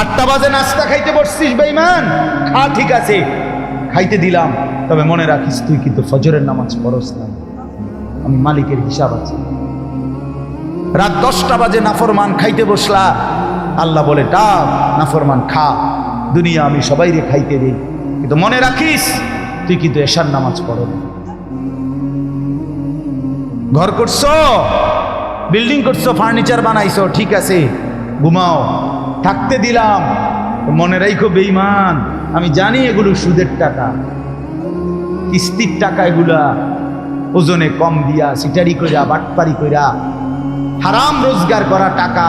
আটটা বাজে নাস্তা খাইতে বসছিস বেইমান খা, ঠিক আছে। খাইতে দিলাম। তবে মনে রাখিস, তুই কিন্তু ফজরের নামাজ পড়স না আমি মালিকের হিসাব আছে। রাত দশটা বাজে নাফরমান খাইতে বসলা। আল্লাহ বলে ডাক নাফরমান, খা। দুনিয়া আমি সবাই রে খাইতে দিই। কিন্তু মনে রাখিস, তুই কিন্তু এশার নামাজ পড়ো। ঘর করছ? বিল্ডিং করছ? ফার্নিচার বানাইছো? ঠিক আছে। ঘুমাও। থাকতে দিলাম। মনে রাইখো বেইমান আমি জানি এগুলো সুদের টাকা। কিস্তির টাকা এগুলা, ওজনে কম দিয়া, সিটারি কইরা, বাটপারি কইরা, হারাম রোজগার করা টাকা।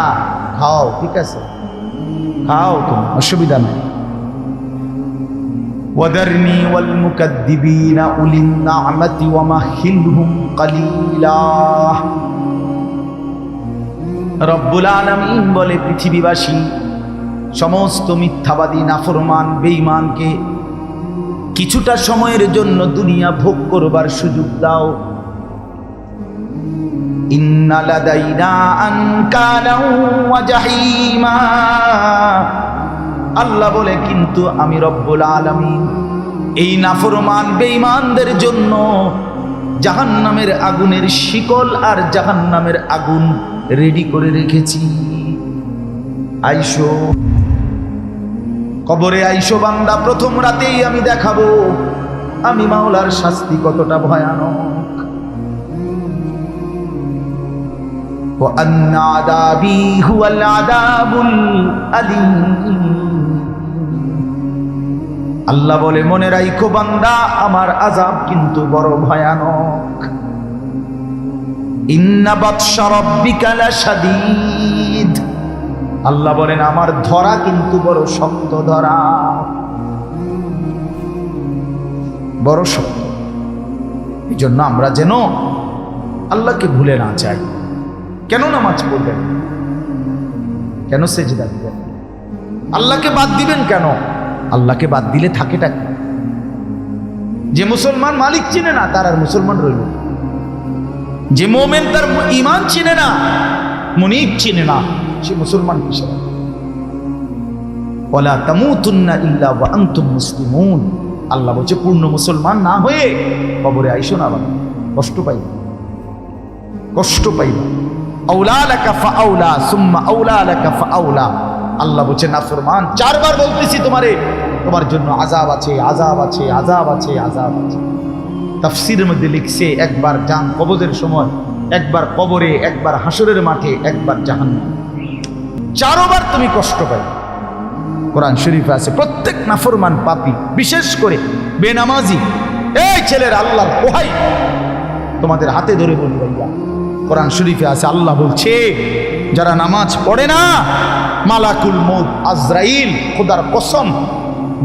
খাও, ঠিক আছে? খাও তুমি, অসুবিধা নেই। ওয়াদারনি ওয়াল মুকাদ্দিবিনা উলিন নামাতি ওয়া রব্বুল আলমিন বলে পৃথিবীবাসী, সমস্ত মিথ্যাবাদী, নাফরমান, বেঈমানকে কিছুটা সময়ের জন্য দুনিয়া ভোগ করবার সুযোগ দাও। আল্লাহ বলে, কিন্তু আমি রব্বুল আলামিন এই নাফরমান, বেঈমানদের জন্য জাহান্নামের আগুনের শিকল আর জাহান্নামের আগুন রেডি করে রেখেছি আইসো কবরে আইসো বান্দা প্রথম রাতেই আমি দেখাবো আমি মাওলার শাস্তি কতটা ভয়ানক وأن عذابي هو العذاب الأليم আল্লাহ বলে মনে রাইখো বান্দা আমার আজাব কিন্তু বড় ভয়ানক আল্লাহ বলেন, আমার ধরা কিন্তু বড় শক্ত ধরা। বড় শক্ত। এই জন্য আমরা যেন আল্লাহকে ভুলে না চাই কেন নামাজ পড়বেন? কেন সেজদা দিবেন? আল্লাহকে বাদ দিবেন কেন? আল্লাহকে বাদ দিলে থাকেটা? যে মুসলমান মালিক চিনে না, তার আর মুসলমান রইল না। যে মোমেন তার ইমান চিনে না মনিব চিনে না। সে মুসলমান কিসের ওলা তামুতুন্না ইল্লা ওয়া আনতুম মুসলিমুন। আল্লাহ বলছে পূর্ণ মুসলমান না হয়ে কবরে আইসো না বাবা। কষ্ট পাইবা। কষ্ট পাইবা। আউলা লাকা ফাআউলা সুম্মা আউলা লাকা ফাআউলা। আল্লাহ বলছে নাফরমান চারবার বলতেছি তোমারে। তোমার জন্য আজাব আছে আজাব আছে আজাব আছে আজাব আছে। তাফসিরের মধ্যে লিখছে, একবার জান কবজের সময়, একবার কবরে, একবার হাসরের মাঠে, একবার জাহান্নাম। চারোবার তুমি কষ্ট পাই কোরআন শরীফে আছে, প্রত্যেক নাফরমান পাপী, বিশেষ করে বেনামাজি, এই ছেলের আল্লাহর কোহাই তোমাদের হাতে ধরে বলি ভাইয়া। কোরআন শরীফে আছে, আল্লাহ বলছে, যারা নামাজ পড়ে না, মালাকুল মৌত আজরাইল, খোদার কসম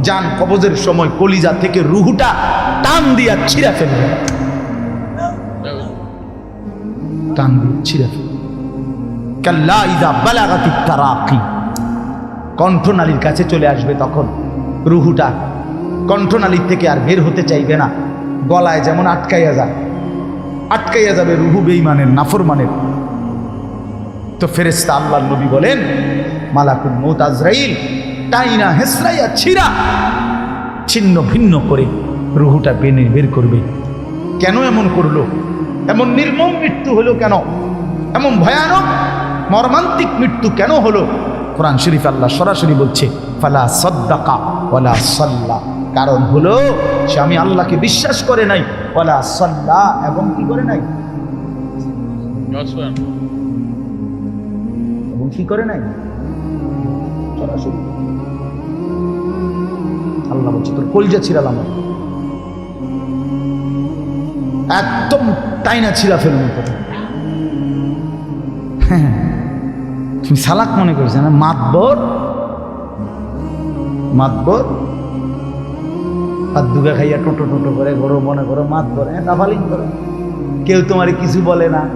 যান কবজের সময় কলিজা থেকে রুহুটা টান দিয়া ছিঁড়া ফেলবে টান দিয়ে ছিঁড়া ফেলবে কাল্লা ইদা বালাগাতি তারাকি। কণ্ঠনালীর কাছে চলে আসবে তখন রুহুটা। কণ্ঠনালীর থেকে আর বের হতে চাইবে না। গলায় যেমন আটকাইয়া যায়। আটকাইয়া যাবে রুহু বেইমানের নাফরমানের। তো ফেরেস্তা আল্লাহ নবী বলেন, মালাকুল মৌত আজরাইল টাইনা হেসরাইয়া ছিরা ছিন্ন ভিন্ন করে রুহুটা বেনে বের করবে। কেন এমন করল? এমন নির্মম মৃত্যু হলো কেন? এমন ভয়ানক মর্মান্তিক মৃত্যু কেন হলো? কোরআন শরীফ আল্লাহ সরাসরি বলছে ফালা সদ্দাকা ওয়ালা সাল্লা। কারণ হলো সে আমি আল্লাহকে বিশ্বাস করে নাই ওয়ালা সাল্লা। এবং কি করে নাই? এবং কি করে নাই? আল্লাহ বলছে, তোর কলজা ছিড়ালাম আমি। একদম টাইনা ছিঁড়া ফেলুন হ্যাঁ তুমি সালাক মনে করছে না? মাতবর। মাতবর। আর দুগা খাইয়া টোটো টোটো করে গরো মনে করো, মাতবর হ্যাঁ কাফালিং করো। কেউ তোমারে কিছু বলে না।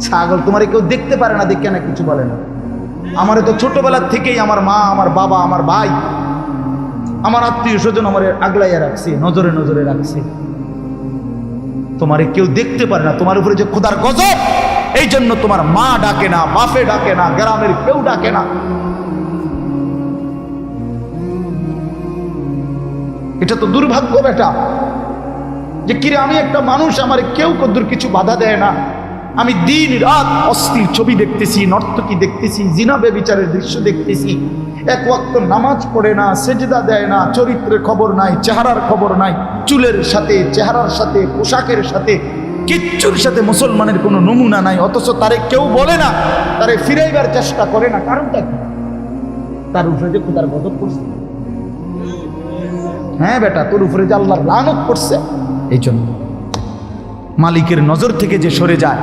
ছাগল তোমারে কেউ দেখতে পারে না, দেখে না কিছু বলে না। আমার তো ছোটবেলার থেকেই আমার মা, আমার বাবা, আমার ভাই, আমার আত্মীয় স্বজন আমার আগলাইয়া রাখছে, নজরে নজরে রাখছে। তোমারে কেউ দেখতে পারে না, তোমার উপরে যে খোদার গজব এই জন্য তোমার মা ডাকে না, বাপে ডাকে না, গ্রামের কেউ ডাকে না। এটা তো দুর্ভাগ্য বেটা যে কিরে আমি একটা মানুষ, আমার কেউ কদ্দুর কিছু বাধা দেয় না। আমি দিন রাত অস্থির ছবি দেখতেছি, নর্তকী দেখতেছি জিনাবে বিচারের দৃশ্য দেখতেছি। এক ওয়াক্ত নামাজ পড়ে না, সেজদা দেয় না, চরিত্রের খবর নাই, চেহারার খবর নাই, চুলের সাথে, চেহারার সাথে, পোশাকের সাথে, কিচ্ছুর সাথে মুসলমানের কোনো নমুনা নাই, অথচ তারে কেউ বলে না, তারে ফিরাইবার চেষ্টা করে না, কারণটা কি? তার উপরে যে খোদার গদব করছে হ্যাঁ বেটা, তোর উপরে যে আল্লাহর লানত করছে এই জন্য মালিকের নজর থেকে যে সরে যায়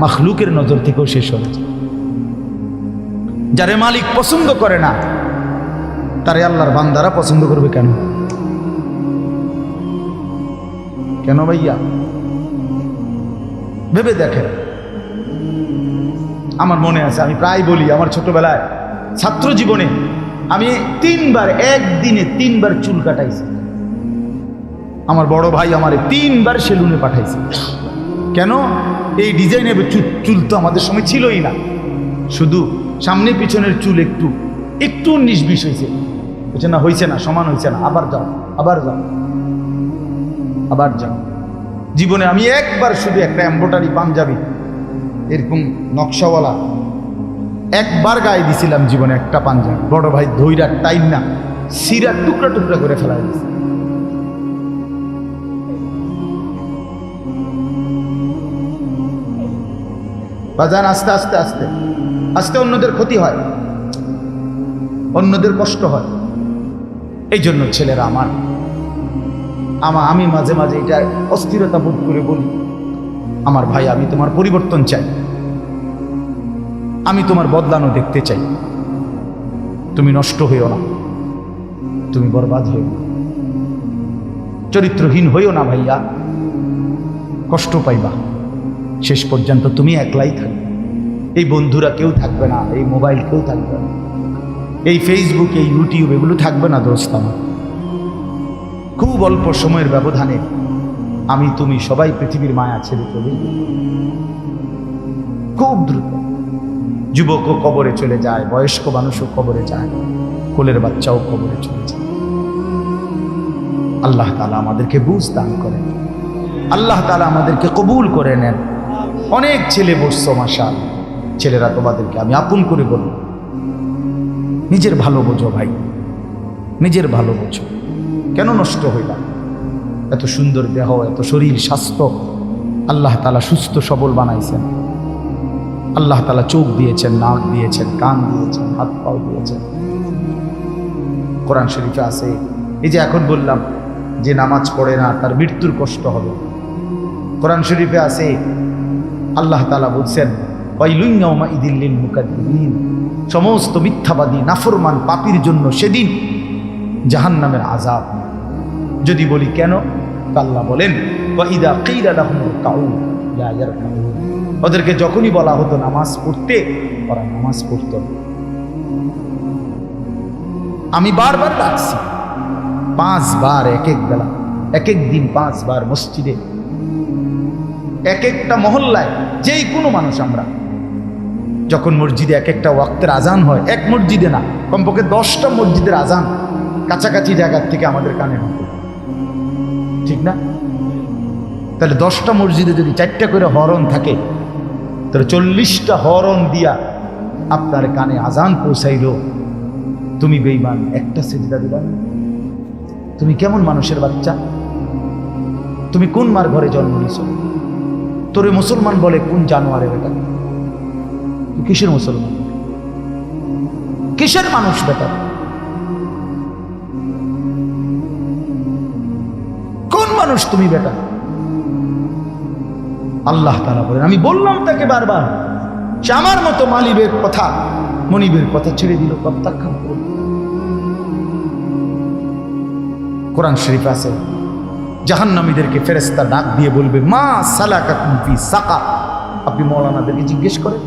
মাখলুকের নজর থেকেও শেষ সরে যায় যারে মালিক পছন্দ করে না, তারে আল্লাহর বান্দারা পছন্দ করবে কেন? কেন ভাইয়া? ভেবে দেখেন। আমার মনে আছে, আমি প্রায় বলি, আমার ছোটবেলায় ছাত্র জীবনে আমি তিনবার, একদিনে তিনবার চুল কাটাইছি। আমার বড় ভাই আমার তিনবার সেলুনে পাঠাইছে। কেন? এই ডিজাইনের চুল তো আমাদের সময় ছিলই না। শুধু সামনে পিছনের চুল একটু একটু বিশ হয়েছে। বলছে, না হয়েছে না, সমান হয়েছে না, আবার যাও আবার যাও আবার যাও। জীবনে আমি একবার শুধু একটা এম্ব্রয়ডারি পাঞ্জাবি, এরকম নকশাওয়ালা, একবার গায়ে দিছিলাম জীবনে একটা পাঞ্জাবি। বড় ভাই ধৈরার টাইম না সিরার টুকরা টুকরা করে ফেলাই দিছে। বাজান আস্তে আস্তে আস্তে। আস্তে অন্যদের ক্ষতি হয়। অন্যদের কষ্ট হয়। এই জন্য ছেলেরা আমার, আমা, আমি মাঝে মাঝে এটা অস্থিরতা বোধ করে বলি, আমার ভাই, আমি তোমার পরিবর্তন চাই। আমি তোমার বদলানো দেখতে চাই। তুমি নষ্ট হইও না। তুমি বরবাদ হইও না। চরিত্রহীন হইও না ভাইয়া। কষ্ট পাইবা। শেষ পর্যন্ত তুমি একলাই থাকবে। এই বন্ধুরা কেউ থাকবে না, এই মোবাইল কেউ থাকবে না। এই ফেসবুক এই ইউটিউব এগুলো থাকবে না দোস্ত আমার। খুব অল্প সময়ের ব্যবধানে আমি তুমি সবাই পৃথিবীর মায়া ছেড়ে চলে খুব দ্রুত। যুবকও কবরে চলে যায়, বয়স্ক মানুষও কবরে যায়, কোলের বাচ্চাও কবরে চলে যায়। আল্লাহ তালা আমাদেরকে বুঝ দান করেন। আল্লাহ তালা আমাদেরকে কবুল করে নেন। অনেক ছেলে বসছো মাসাল ছেলেরা তোমাদেরকে আমি আপন করে বলব নিজের ভালো বোঝো ভাই, নিজের ভালো বোঝো। কেন নষ্ট হইলাম এত সুন্দর দেহ, এত শরীর, স্বাস্থ্য। আল্লাহ তালা সুস্থ, সবল বানাইছেন। আল্লাহ তালা চোখ দিয়েছেন, নাক দিয়েছেন, কান দিয়েছেন, হাত পাও দিয়েছেন। কোরআন শরীফে আছে, এই যে এখন বললাম যে নামাজ পড়ে না, তার মৃত্যুর কষ্ট হবে। কোরআন শরীফে আছে আল্লাহ তালা বলছেন ওয়াইলুইয়াউমা ইদিল্লিল মুকাদ্দিমিন সমস্ত মিথ্যাবাদী, নাফরমান পাপির জন্য সেদিন জাহান্নামের আযাব যদি বলি কেন? আল্লাহ বলেন ওয়াইদা ওদেরকে যখনই বলা হতো নামাজ পড়তে, ওরা নামাজ পড়তো। আমি বারবার ডাকছি, পাঁচবার এক এক বেলা, এক এক দিন পাঁচবার মসজিদে এক একটা মহল্লায় যেই কোনো মানুষ আমরা। যখন মসজিদে এক একটা ওয়াক্তের আজান হয়, এক মসজিদে না, কমপক্ষে দশটা মসজিদের আজান কাছাকাছি জায়গার থেকে আমাদের কানে হতো ঠিক না? তাহলে দশটা মসজিদে যদি চারটা করে হরণ থাকে, তাহলে চল্লিশটা হরণ দিয়া আপনার কানে আজান পৌঁছাইল। তুমি বেইমান একটা সেজদা দিবা তুমি কেমন মানুষের বাচ্চা? তুমি কোন মার ঘরে জন্ম নিছ? তোরে মুসলমান বলে কোন জানোয়ারে বেটা কিসের মুসলমান? কিসের মানুষ বেটা কোন মানুষ তুমি বেটা আল্লাহ তারা বলেন, আমি বললাম তাকে বারবার, সে আমার মতো মালিবের কথা, মনিবের কথা ছেড়ে দিল, প্রত্যাখ্যান কোরআন শরীফ আছে জাহান্নামীদেরকে ফেরেস্তা ডাক দিয়ে বলবে, মা সালাকা কুমফি সাকা। আপনি মৌলানাদেরকে জিজ্ঞেস করেন,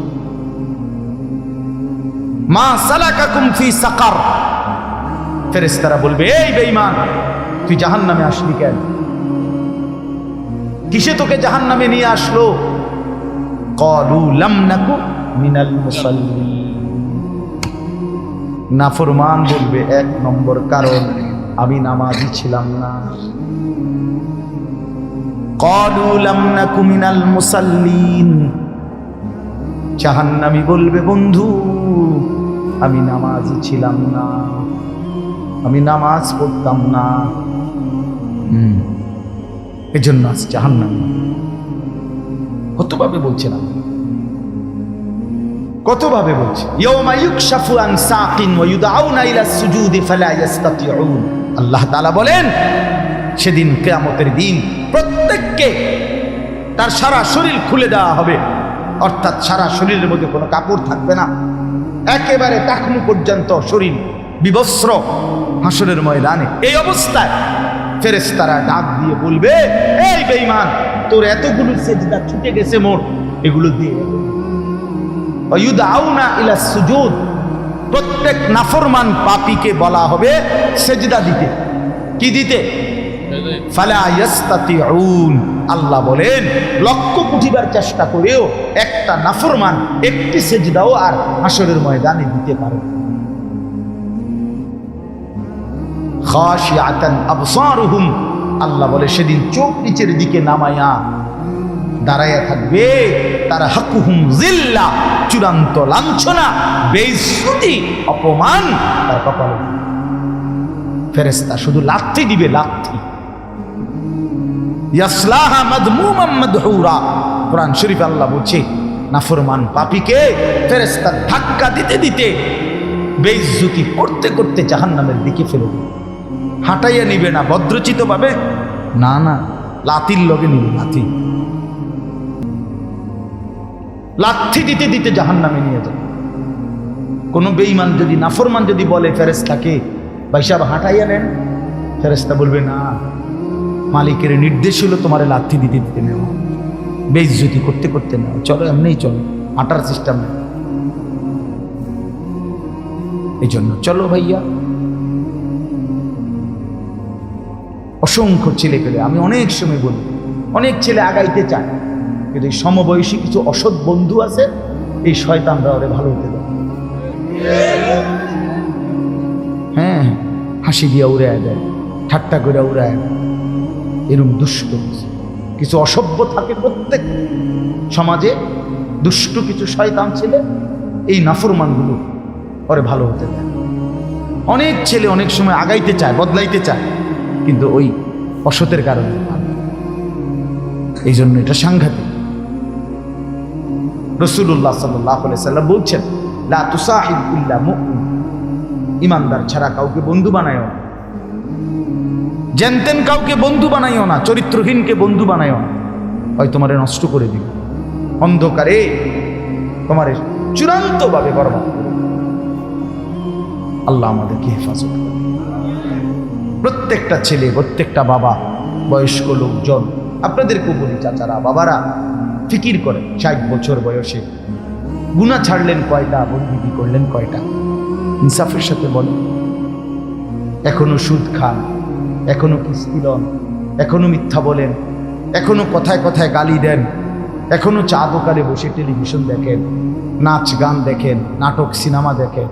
মা সালাকা কুমফি সাকার? ফেরেস্তারা বলবে, এই বেঈমান, তুই জাহান্নামে আসলি কেন? কিসে তোকে জাহান্নামে নিয়ে আসলো? কলু লাম নাকু মিনাল মুসাল্লিন। নাফরমান বলবে, এক নম্বর কারণ আমি নামাজি ছিলাম না। কুমিনাল মুসাল্লিন। জাহান্নামি বলবে, বন্ধু, আমি নামাজি ছিলাম না। আমি নামাজ পড়তাম না। এজন্য আজ জাহান্নামি। কতভাবে বলছিলাম কতভাবে বলছে ইয়ৌমা ইউকশাফু আন সাকিন ওয়া ইলা সুজুদি ফালা ইয়াস্তাতিউন। আল্লাহ তালা বলেন, সেদিন কিয়ামতের দিন প্রত্যেককে তার সারা শরীর খুলে দেওয়া হবে। অর্থাৎ সারা শরীরের মধ্যে কোনো কাপড় থাকবে না। একেবারে টাকনু পর্যন্ত শরীর বিবস্ত্র, হাসরের ময়দানে। এই অবস্থায় ফেরেশতারা ডাক দিয়ে বলবে, এই বেঈমান, তোর এতগুলো সেজদা ছুটে গেছে মোট। এগুলো দিয়ে ইলা সুজুদ প্রত্যেক নাফরমান পাপীকে বলা হবে সেজদা দিতে। কি দিতে? আল্লাহ বলেন, লক্ষ্য কুঠিবার চেষ্টা করেও একটা নাফরমান একটি সেজদাও আর হাসরের ময়দানে দিতে পারে আল্লাহ বলে, সেদিন চোখ নিচের দিকে নামায়া দাঁড়াইয়া থাকবে। তারা হাকুহুম জিল্লা, চূড়ান্ত লাঞ্ছনা, বেইজ্জতি, অপমান তার কপালে। ফেরেস্তা শুধু লাথি দিবে, লাথি। ইয়াসলাহা মাদমুমাম মাদহুরা। কোরআন শরীফ আল্লাহ বলছে, নাফরমান পাপীকে ফেরেস্তা ধাক্কা দিতে দিতে বেইজ্জতি করতে করতে জাহান্নামের দিকে ফেলে হাঁটাইয়া নিবে না ভদ্রচিত পাবে না না লাতির লগে নিবে, লাথি। লাথি দিতে দিতে জাহান নামে নিয়ে যাবে কোনো বেইমান যদি নাফরমান যদি বলে ফেরেস্তাকে ভাই সাহেব হাঁটাইয়া নেন ফেরেস্তা বলবে, না, মালিকের নির্দেশ হলো তোমার লাথি দিতে দিতে নেও বেইজ্জতি করতে করতে নেও চলো, এমনিই চলো। হাঁটার সিস্টেম নেই। এই জন্য চলো ভাইয়া। অসংখ্য ছেলে পেলে আমি অনেক সময় বলি, অনেক ছেলে আগাইতে চায়। কিন্তু এই সমবয়সী কিছু অসৎ বন্ধু আছে, এই শয়তানরা ওরে ভালো হতে দেয়। হ্যাঁ হাসি দিয়া উড়ায় দেয়, ঠাট্টা করে উড়ায় দেয়। এরকম দুষ্ট কিছু। অসভ্য থাকে প্রত্যেক সমাজে, দুষ্ট কিছু শয়তান ছেলে, এই নাফরমানগুলো ওরে ভালো হতে দেয়। অনেক ছেলে অনেক সময় আগাইতে চায়, বদলাইতে চায়, কিন্তু ওই অসতের কারণে এই জন্য এটা সাংঘাতিক। রসুল্লাহ সাল্লাহ সাল্লাম বলছেন ইমানদার ছাড়া কাউকে বন্ধু বানায়ও না। জেনতেন কাউকে বন্ধু বানাইও না, চরিত্রহীনকে বন্ধু বানাইও না। হয় তোমারে নষ্ট করে দিবে। অন্ধকারে তোমার চূড়ান্তভাবে করবে। আল্লাহ আমাদেরকে হেফাজত প্রত্যেকটা ছেলে, প্রত্যেকটা বাবা, বয়স্ক লোকজন আপনাদেরকেও বলি, চাচারা, বাবারা ফিকির করে। ষাট বছর বয়সে। গুণা ছাড়লেন কয়টা, বন্দিগি করলেন কয়টা? ইনসাফের সাথে বলেন। এখনও সুদ খান, এখনও কিস্তি লন এখনও মিথ্যা বলেন, এখনও কথায় কথায় গালি দেন, এখনও চা দোকানে বসে টেলিভিশন দেখেন, নাচ গান দেখেন, নাটক, সিনেমা দেখেন,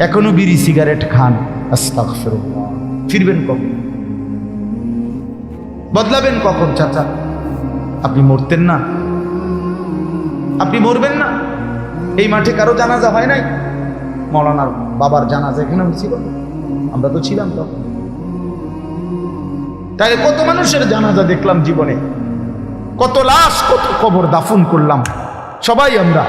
এখনও বিড়ি সিগারেট খান, আস্তাগফিরুল্লাহ। ফিরবেন কখন? বদলাবেন কখন, চাচা? আপনি মরতেন না? আপনি মরবেন না। এই মাঠে কারও জানাজা হয় নাই? মলানার বাবার জানাজা এখানে হয়েছিল। আমরা তো ছিলাম তখন। তাই কত মানুষের জানাজা দেখলাম জীবনে? কত লাশ, কত কবর দাফন করলাম। সবাই আমরা।